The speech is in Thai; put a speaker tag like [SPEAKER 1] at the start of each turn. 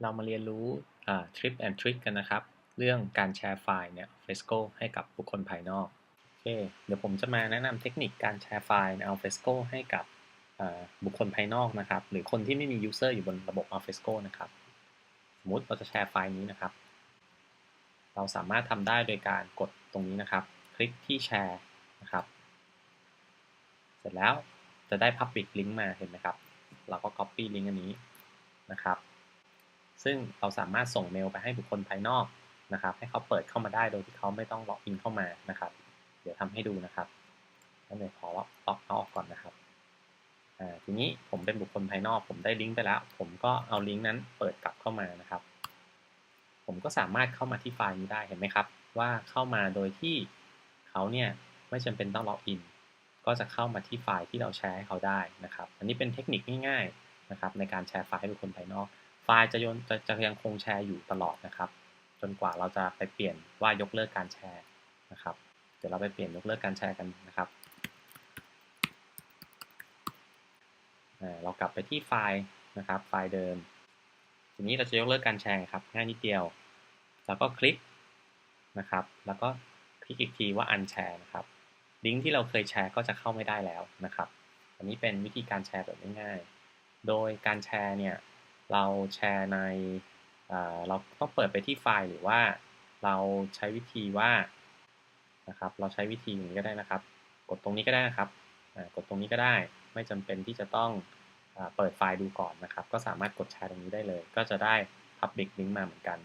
[SPEAKER 1] เรามาเรียนรู้ทริปแอนทริคกันนะครับ เรื่องการแชร์ไฟล์เนี่ย Fresco ให้กับบุคคลภายนอกโอเคเดี๋ยวผมจะมาแนะนำเทคนิคการแชร์ไฟล์ใน Alfresco ให้กับบุคคลภายนอกนะครับ หรือคนที่ไม่มี user อยู่บนระบบ Alfresco นะครับ สมมติเราจะแชร์ไฟล์นี้นะครับ เราสามารถทำได้โดยการกดตรงนี้นะครับ คลิกที่แชร์นะครับ เสร็จแล้วจะได้ Public Link มาเห็นไหมครับ เราก็ Copy Link อันนี้นะครับ ซึ่งเราสามารถส่งเมลไปให้บุคคลภายนอกนะครับ ให้เขาเปิดเข้ามาได้โดยที่เขาไม่ต้องล็อกอินเข้ามานะครับ เดี๋ยวทำให้ดูนะครับนั่นเลยขอล็อกล็อกเอาออกก่อนนะครับทีนี้ผมเป็นบุคคลภายนอก ผมได้ลิงก์ไปแล้ว ผมก็เอาลิงก์นั้นเปิดกลับเข้ามานะครับ ผมก็สามารถเข้ามาที่ไฟล์นี้ได้เห็นไหมครับ ว่าเข้ามาโดยที่เขาเนี่ยไม่จำเป็นต้องล็อกอินก็จะเข้ามาที่ไฟล์ที่เราแชร์ให้เขาได้นะครับ อันนี้เป็นเทคนิคง่ายๆนะครับในการแชร์ไฟล์ให้บุคคลภายนอก ไฟล์จะยนจะจะยังคงแชร์อยู่ตลอดนะครับ จนกว่าเราจะไปเปลี่ยนว่ายกเลิกการแชร์นะครับ เดี๋ยวเราไปเปลี่ยนยกเลิกการแชร์กันนะครับเรากลับไปที่ไฟล์นะครับ ไฟล์เดิม ทีนี้เราจะยกเลิกการแชร์ครับง่ายนิดเดียว แล้วก็คลิกนะครับ แล้วก็คลิกอีกทีว่า unshare นะครับ ลิงก์ที่เราเคยแชร์ก็จะเข้าไม่ได้แล้วนะครับ อันนี้เป็นวิธีการแชร์แบบง่ายๆ โดยการแชร์เนี่ย เราแชร์ในเราต้องเปิดไปที่ไฟล์หรือว่าเราใช้วิธีว่านะครับเราใช้วิธีอย่างนี้ก็ได้นะครับ กดตรงนี้ก็ได้นะครับกดตรงนี้ก็ได้ไม่จำเป็นที่จะต้องเปิดไฟล์ดูก่อนนะครับ ก็สามารถกดแชร์ตรงนี้ได้เลย ก็จะได้ Public Link มาเหมือนกัน